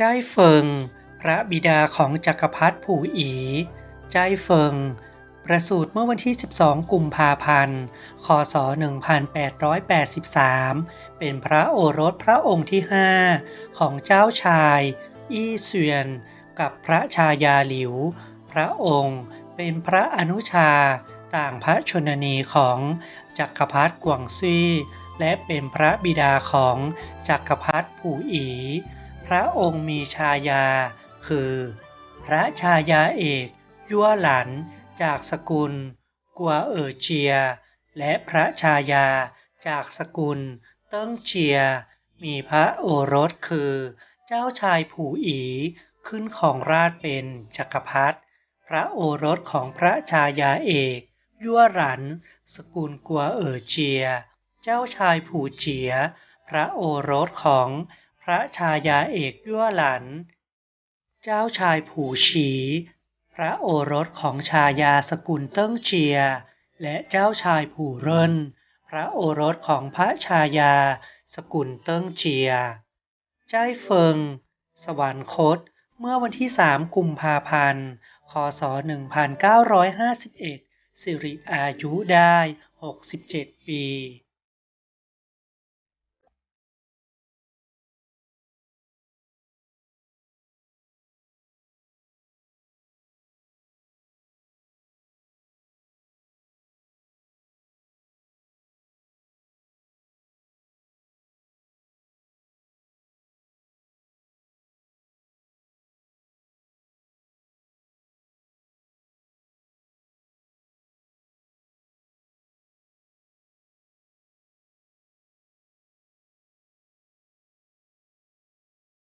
จ้ายเฟิง พระบิดาของจักรพรรดิผู่อีจ้ายเฟิง ประสูติเมื่อวันที่ 12 กุมภาพันธ์ คศ 1883 เป็นพระโอรสพระองค์ที่ 5 ของเจ้าชาย อี้เซียน กับพระชายาหลิว พระองค์เป็นพระอนุชาต่างพระชนนีของจักรพรรดิกวงซี่ และเป็นพระบิดาของจักรพรรดิผู่อี ระองค์มีชายา คือ พระชายาเอกยั่วหลันจากสกุล กัวเอ๋อเจีย และพระชายาจากสกุล เติ้งเจีย มีพระโอรสคือ เจ้าชายผู่อีขึ้นของราชเป็นจักรพรรดิพระโอรสของพระชายาเอกยั่วหลัน สกุลกัวเอ๋อเจีย เจ้าชายผู่เจีย พระโอรสของ พระชายาเอกยั่วหลัน เจ้าชายผู่ฉี พระโอรสของชายาสกุลเติ้งเจีย และเจ้าชายผู่เรินพระโอรสของพระชายา สกุลเติ้งเจีย ใจเฟิง สวรรคต เมื่อวันที่ 3 กุมภาพันธ์ คศ 1951 สิริอายุได้ 67 ปี